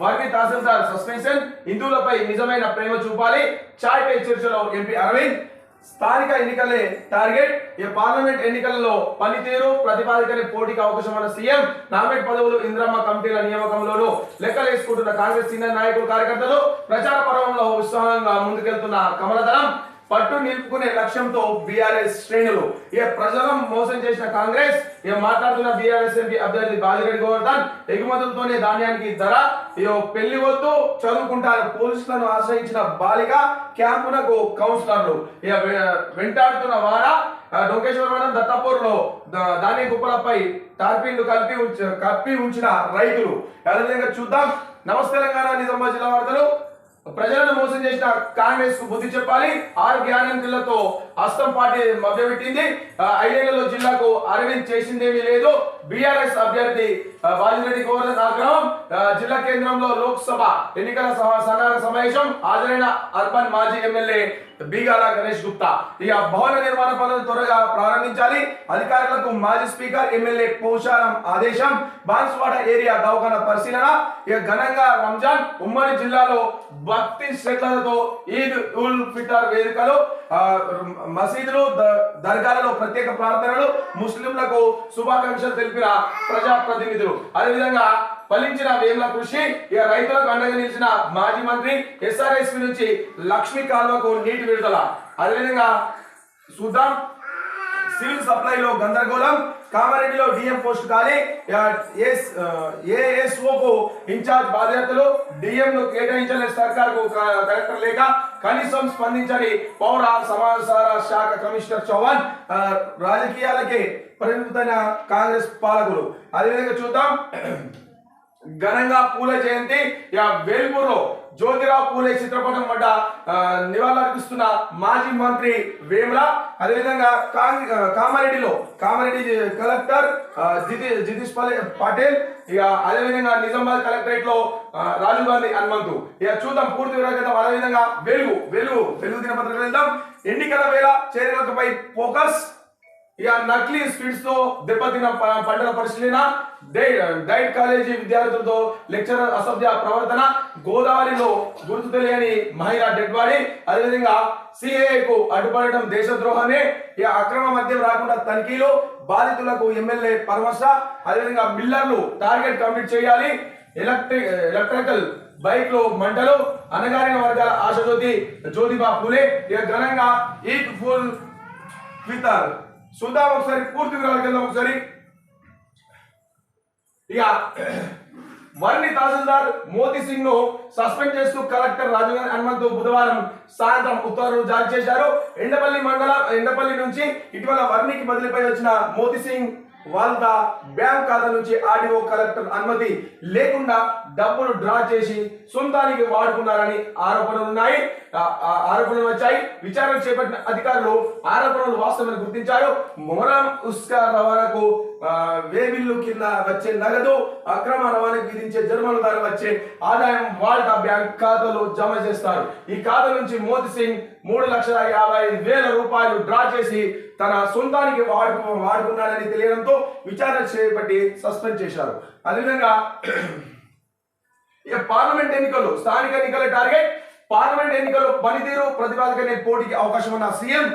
వర్మి తహసీల్దార్ suspension. హిందువులపై నిజమైన ప్రేమ చూపాలి. చాయ్ పే చర్చలో ఎంపీ అరవింద్. స్థానిక ఎన్నికలే టార్గెట్. ఈ పార్లమెంట్ ఎన్నికలలో పనితీరు ప్రతిపాదికనే పోటీకి అవకాశం ఉన్న సీఎం. నామినేట్ పదవులు ఇంద్రమ్మ కమిటీల నియామకంలోనూ లెక్కలేసుకుంటున్న కాంగ్రెస్ సీనియర్ నాయకులు కార్యకర్తలు ప్రచార పర్వంలో ఉత్సాహంగా ముందుకెళ్తున్న కమలదళం పట్టు నిలుపుకునే లక్ష్యంతో బీఆర్ఎస్ శ్రేణులు ఏ ప్రజలను మోసం చేసిన కాంగ్రెస్ ఏ మాట్లాడుతున్న బీఆర్ఎస్ ఎంపీ అభ్యర్థి బాజిరెడ్డి గోవర్ధన్ ఎగుమతులతోనే ధాన్యానికి ధర ఇక పెళ్ళి వద్దు చదువుకుంటారు పోలీసులను ఆశ్రయించిన బాలిక క్యాంపునకు కౌన్సిలర్లు. ఇక వెంటాడుతున్న వార డొంకేశ్వరవరం దత్తాపూర్లో లో ధాన్య కుప్పలపై టార్పీలు కలిపి కప్పి ఉంచిన రైతులు. అదేవిధంగా చూద్దాం. నమస్తే తెలంగాణ నిజామాబాద్ జిల్లా వార్తలు. ప్రజలను మోసం చేసిన కాంగ్రెస్కు బుద్ధి చెప్పాలి. ఆరు గ్యారంటీలతో హస్తం పార్టీ మభ్యపెట్టింది ఐదేళ్ళలో జిల్లాకు అరవింద్ చేసిందేమీ లేదు. బీఆర్ఎస్ అభ్యర్థి బాజిరెడ్డి గోవర్ధన్ ఆగ్రహం జిల్లా కేంద్రంలో లోక్సభ ఎన్నికల సమ- సన్నాహక సమావేశం హాజరైన అర్బన్ మాజీ ఎమ్మెల్యే బీగాల గణేష్ గుప్తా. ఇక భవన నిర్మాణ పనులు త్వరగా ప్రారంభించాలి. అధికారులకు మాజీ స్పీకర్ ఎమ్మెల్యే పోషారం ఆదేశం. బాన్స్వాడ ఏరియా దవాఖాన పరిశీలన. ఇక ఘనంగా రంజాన్ ఉమ్మడి జిల్లాలో భక్తి శ్రద్ధలతో ఈద్ ఉల్ ఫితర్ వేదికలు మసీదులు ద- దర్గాలలో ప్రత్యేక ప్రార్థనలు ముస్లింలకు శుభాకాంక్షలు తెలిపిన ప్రజా ప్రతినిధులు అదేవిధంగా ఫలించిన వేముల కృషి ఇక రైతులకు అండగా నిలిచిన మాజీ మంత్రి ఎస్ఆర్ఎస్పి నుంచి లక్ష్మీ కాల్వకు నీటి విడుదల. అదేవిధంగా చూద్దాం సివిల్ సప్లైలో గందరగోళం కామారెడ్డిలో డిఎం పోస్ట్ ఖాళీ. ఏఎస్ఓకు ఇన్ఛార్జ్ బాధ్యతలు. డిఎం ను కేటాయించలేదు సర్కార్కు క- కలెక్టర్ లేక కనీసం స్పందించని పౌర సమాచార శాఖ కమిషనర్ చౌహాన్ రాజకీయాలకి రాజకీయాలకే పరిమితమైన కాంగ్రెస్ పాలకులు. అదేవిధంగా చూద్దాం. ఘనంగా పూల జయంతి. వేల్పూర్లో జ్యోతిరావు పూలే చిత్రపటం వద్ద నివాళులర్పిస్తున్న మాజీ మంత్రి వేముల అదేవిధంగా కామారెడ్డిలో కామారెడ్డి కలెక్టర్ జితి జితీష్ పటేల్ ఇక అదేవిధంగా నిజామాబాద్ కలెక్టరేట్లో రాజీవ్ గాంధీ హనుమంతు. ఇక చూద్దాం పూర్తి వివరాలు అదేవిధంగా వెలుగు వెలుగు వెలుగు దినపత్రిక వెళ్దాం. ఎన్నికల వేళ చర్యలపై ఫోకస్. ఇక నకిలీ స్పిడ్స్తో దెబ్బతిన్న పంటల పరిశీలన డైట్ కాలేజీ విద్యార్థులతో లెక్చరర్ అసభ్య ప్రవర్తన గోదావరిలో గుర్తు తెలియని మహిళా డెడ్ బాడీ అదేవిధంగా సిఏకు అడ్డుపడటం దేశద్రోహమే. ఈ అక్రమ మద్యం రాకుండా తనిఖీలు బాధితులకు ఎమ్మెల్యే పరామర్శ అదేవిధంగా మిల్లర్లు టార్గెట్ కంప్లీట్ చేయాలి. ఎలక్ట్రిక్ ఎలక్ట్రికల్ బైక్లో మంటలు అనగారిన వర్గాల ఆశజ్యోతి జ్యోతిబా పూలే. ఇక ఘనంగా ఈద్ ఫుల్ ఫితర్. చూద్దాం ఒకసారి పూర్తి వివరాలకు వెళ్దాం ఒకసారి. ఇక వర్ణి తహసీల్దార్ మోతీ సింగ్ను సస్పెండ్ చేస్తూ కలెక్టర్ రాజుగారి హనుమంతు బుధవారం సాయంత్రం ఉత్తర్వులు జారీ చేశారు. ఎండపల్లి మండలం ఎండపల్లి నుంచి ఇటీవల వర్ణికి బదిలీపై వచ్చిన మోతీ సింగ్ వాళ్ళ బ్యాంక్ ఖాతా నుంచి ఆర్డీఓ కలెక్టర్ అనుమతి లేకుండా డబ్బులు డ్రా చేసి సొంతానికి వాడుకున్నారని ఆరోపణలు ఉన్నాయి. ఆరోపణలు వచ్చాయి. విచారణ చేపట్టిన అధికారులు ఆరోపణలు వాస్తవమని గుర్తించారు. మొహరం ఉస్కా రవాణాకు ఆ, వేబిల్లు కింద వచ్చే నగదు అక్రమ రవాణాకు విధించే జరిమానా ద్వారా వచ్చే ఆదాయం వాళ్ళ బ్యాంక్ ఖాతాలో జమ చేస్తారు. ఈ ఖాతా నుంచి మోదీ సింగ్ మూడు లక్షల యాభై ఐదు వేల రూపాయలు డ్రా చేసి తన సొంతానికి వాడుకు వాడుకున్నాడని తెలియడంతో విచారణ చేపట్టి సస్పెండ్ చేశారు. అదేవిధంగా పార్లమెంట్ ఎన్నికలు స్థానిక ఎన్నికల టార్గెట్ పార్లమెంట్ ఎన్నికల్లో పనితీరు ప్రతిపాదకనే పోటీకి అవకాశం ఉన్న సీఎం